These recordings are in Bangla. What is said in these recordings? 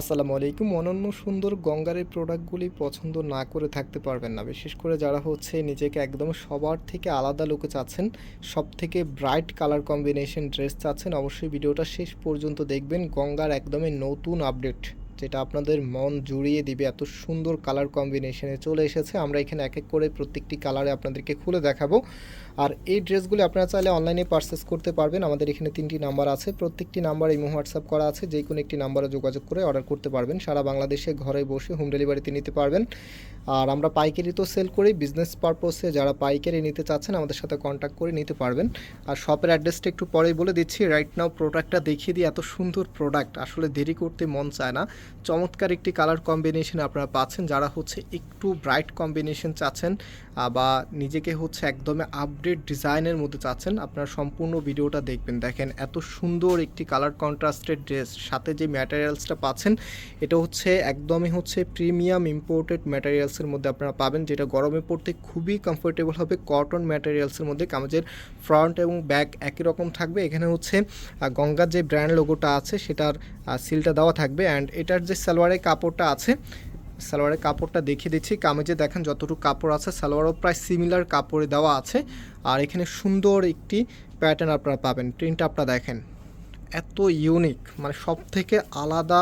আসসালামু আলাইকুম। অনন্য সুন্দর গঙ্গারের প্রোডাক্টগুলি পছন্দ না করে থাকতে পারবেন না। বিশেষ করে যারা হচ্ছে নিজেকে একদম সবার থেকে আলাদা লোকে চাচ্ছেন সব থেকে ব্রাইট কালার কম্বিনেশন ড্রেস চাচ্ছেন, অবশ্যই ভিডিওটা শেষ পর্যন্ত দেখবেন। গঙ্গার একদমই নতুন আপডেট যেটা আপনাদের মন জুড়িয়ে দিবে। এত সুন্দর কালার কম্বিনেশনে চলে এসেছে। আমরা এখানে এক এক করে প্রত্যেকটি কালারে আপনাদেরকে খুলে দেখাবো। আর এই ড্রেসগুলি আপনারা চাইলে অনলাইনে পারচেস করতে পারবেন। আমাদের এখানে তিনটি নাম্বার আছে। প্রত্যেকটি নাম্বার এই হোয়াটসঅ্যাপ করা আছে। যে কোনো একটি নাম্বারে যোগাযোগ করে অর্ডার করতে পারবেন। সারা বাংলাদেশে ঘরে বসে হোম ডেলিভারিতে নিতে পারবেন। আর আমরা পাইকারি তো সেল করি। বিজনেস পারপসে যারা পাইকারি নিতে চাচ্ছেন, আমাদের সাথে কন্ট্যাক্ট করে নিতে পারবেন। আর শপের অ্যাড্রেসটা একটু পরেই বলে দিচ্ছি। রাইট নাও প্রোডাক্টটা দেখিয়ে দিই। এত সুন্দর প্রোডাক্ট আসলে দেরি করতে মন চায় না। চমৎকার একটি কালার কম্বিনেশন আপনারা পাচ্ছেন। যারা হচ্ছে একটু ব্রাইট কম্বিনেশন চাচ্ছেন বা নিজেকে হচ্ছে একদমই আপডেট ডিজাইনের মধ্যে চাচ্ছেন আপনারা সম্পূর্ণ ভিডিওটা দেখবেন। দেখেন, এত সুন্দর একটি কালার কন্ট্রাস্টেড ড্রেস সাথে যে ম্যাটেরিয়ালসটা পাচ্ছেন, এটা হচ্ছে, একদমই হচ্ছে প্রিমিয়াম ইম্পোর্টেড ম্যাটেরিয়ালসের মধ্যে আপনারা পাবেন, যেটা গরমে পড়তে খুবই কমফোর্টেবল হবে। কটন ম্যাটেরিয়ালসের মধ্যে কামেজের ফ্রন্ট এবং ব্যাক একই রকম থাকবে। এখানে হচ্ছে গঙ্গার যে ব্র্যান্ড লোগোটা আছে, সেটার সিলটা দেওয়া থাকবে। অ্যান্ড এটার যে সালোয়ারের কাপড়টা আছে সালোয়ারের কাপড়টা দেখিয়ে দিচ্ছি। কামেজে দেখেন যতটুকু কাপড় আছে, সালোয়ারও প্রায় সিমিলার কাপড়ে দেওয়া আছে। আর এখানে সুন্দর একটি প্যাটার্ন আপনারা পাবেন। প্রিন্ট আপনারা দেখেন, এত ইউনিক মানে সব থেকে আলাদা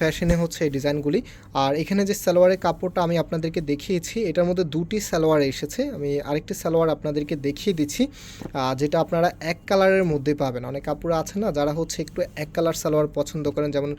ফ্যাশনে হচ্ছে এই ডিজাইনগুলি। আর এখানে যে সালোয়ারের কাপড়টা আমি আপনাদেরকে দেখিয়েছি, এটার মধ্যে দুটি সালোয়ার এসেছে। আমি আরেকটি সালোয়ার আপনাদেরকে দেখিয়ে দিচ্ছি যেটা আপনারা এক কালারের মধ্যে পাবেন। অনেক কাপড় আছে না, যারা হচ্ছে একটু এক কালার সালোয়ার পছন্দ করেন, যেমন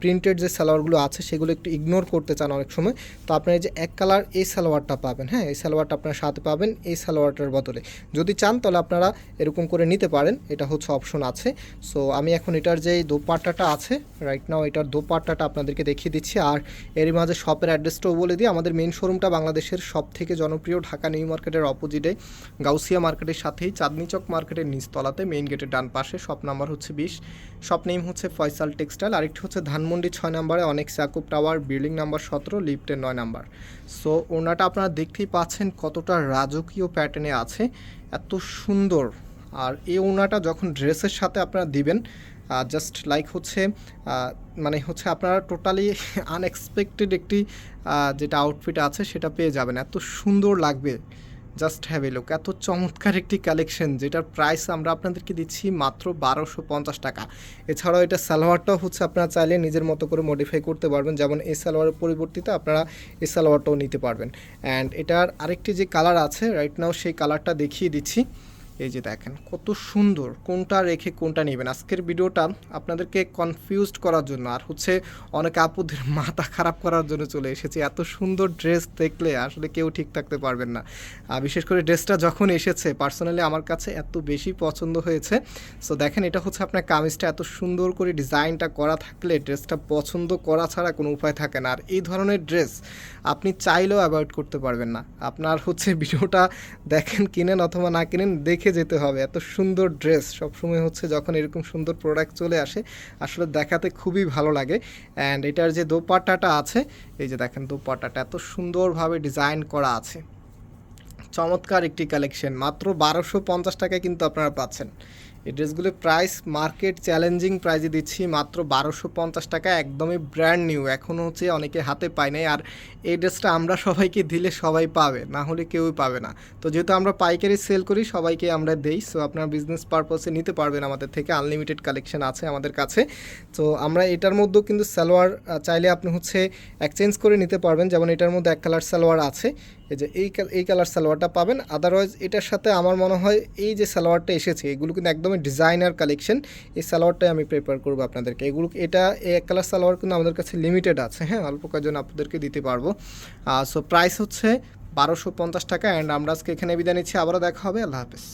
প্রিন্টেড যে সালোয়ারগুলো আছে, সেগুলো একটু ইগনোর করতে চান অনেক সময়, তো আপনারা এই যে এক কালার এই সালোয়ারটা পাবেন। হ্যাঁ এই সালোয়ারটা আপনার সাথে পাবেন এই সালোয়ারটার বদলে। যদি চান, তাহলে আপনারা এরকম করে নিতে পারেন, এটা হচ্ছে অপশন আছে। সো, আমি এখন এটার যে দোপাট্টাটা আছে রাইট নাও এটার দোপাট্টাটা আপনাদেরকে দেখিয়ে দিচ্ছি। আর এরই মাঝে শপের অ্যাড্রেসটাও বলে দিই। আমাদের মেন শোরুমটা বাংলাদেশের সব থেকে জনপ্রিয় ঢাকা নিউ মার্কেটের অপোজিটে গাউসিয়া মার্কেটের সাথেই চাঁদনি চক মার্কেটের নিচতলাতে মেইন গেটের ডান পাশে শপ নাম্বার হচ্ছে বিশ। শপ নেম হচ্ছে ফয়সাল টেক্সটাইল আরেকটি হচ্ছে ধানমন্ডি ছয় নাম্বারে, অনেক সাকুব টাওয়ার বিল্ডিং নাম্বার সতেরো লিফটের নয় নাম্বার। সো ওনাটা আপনারা দেখতেই পাচ্ছেন কতটা রাজকীয় প্যাটার্নে আছে, এত সুন্দর। আর এই ওনাটা যখন ড্রেসের সাথে আপনারা দিবেন জাস্ট লাইক হচ্ছে মানে হচ্ছে আপনারা টোটালি আনএক্সপেক্টেড একটি যেটা আউটফিট আছে সেটা পেয়ে যাবেন। এত সুন্দর লাগবে। জাস্ট হ্যাভ এ লুক এত চমৎকার একটি কালেকশন যেটার প্রাইস আমরা আপনাদেরকে দিচ্ছি মাত্র বারোশো পঞ্চাশ টাকা। এছাড়াও এটা সালোয়ারটাও হচ্ছে আপনারা চাইলে নিজের মতো করে মডিফাই করতে পারবেন। যেমন এই সালোয়ারের পরিবর্তিতে আপনারা এই সালোয়ারটাও নিতে পারবেন। অ্যান্ড এটার আরেকটি যে কালার আছে রাইট নাও সেই কালারটা দেখিয়ে দিচ্ছি। এই যে দেখেন, কত সুন্দর কোনটা রেখে কোনটা নেবেন। আজকের ভিডিওটা আপনাদেরকে কনফিউজড করার জন্য আর হচ্ছে অনেক আপুদের মাথা খারাপ করার জন্য চলে এসেছি। এত সুন্দর ড্রেস দেখলে আসলে কেউ ঠিক থাকতে পারবেন না। আর বিশেষ করে ড্রেসটা যখন এসেছে পার্সোনালি আমার কাছে এত বেশি পছন্দ হয়েছে। সো দেখেন, এটা হচ্ছে আপনার কামিজটা, এত সুন্দর করে ডিজাইনটা করা থাকলে ড্রেসটা পছন্দ করা ছাড়া কোনো উপায় থাকে না। আর এই ধরনের ড্রেস আপনি চাইলেও অ্যাভয়েড করতে পারবেন না। আপনার হচ্ছে ভিডিওটা দেখেন, কিনেন অথবা না কিনেন, দেখে যেতে হবে। এত সুন্দর ড্রেস সবসময় হচ্ছে যখন এরকম সুন্দর প্রোডাক্ট চলে আসে, আসলে দেখাতে খুবই ভালো লাগে। অ্যান্ড এটার যে দোপাট্টাটা আছে, এই যে দেখেন দোপাট্টাটা, এত সুন্দরভাবে ডিজাইন করা আছে। চমৎকার একটি কালেকশন মাত্র বারোশো পঞ্চাশ টাকায় কিন্তু আপনারা পাচ্ছেন। এই ড্রেসগুলো প্রাইস মার্কেট চ্যালেঞ্জিং প্রাইজে দিচ্ছি মাত্র বারোশো পঞ্চাশ টাকা, একদমই ব্র্যান্ড নিউ এখনও হচ্ছে অনেকে হাতে পায় নাই। আর এই ড্রেসটা আমরা সবাইকে দিলে সবাই পাবে, না হলে কেউই পাবে না। তো যেহেতু আমরা পাইকারি সেল করি, সবাইকে আমরা দেই। সো আপনার বিজনেস পারপাসে নিতে পারবেন আমাদের থেকে। আনলিমিটেড কালেকশন আছে আমাদের কাছে। তো আমরা এটার মধ্যেও কিন্তু সালোয়ার চাইলে আপনি হচ্ছে এক্সচেঞ্জ করে নিতে পারবেন। যেমন এটার মধ্যে এক কালার সালোয়ার আছে। এই যে এই এই কালার সালোয়ারটা পাবেন। আদারওয়াইজ এটার সাথে আমার মনে হয় এই যে সালোয়ারটা এসেছে, এগুলো কিন্তু একদমই ডিজাইনার কালেকশন এই সালোয়ারটাই আমি প্রেফার করব আপনাদেরকে। এগুলো, এটা এক কালার সালোয়ার কিন্তু আমাদের কাছে লিমিটেড আছে হ্যাঁ? অল্প কয়েকজন আপনাদেরকে দিতে পারব। সো প্রাইস হচ্ছে বারোশো পঞ্চাশ টাকা অ্যান্ড আমরা আজকে এখানে বিদায় নিচ্ছি। আবারও দেখা হবে, আল্লাহ হাফেজ।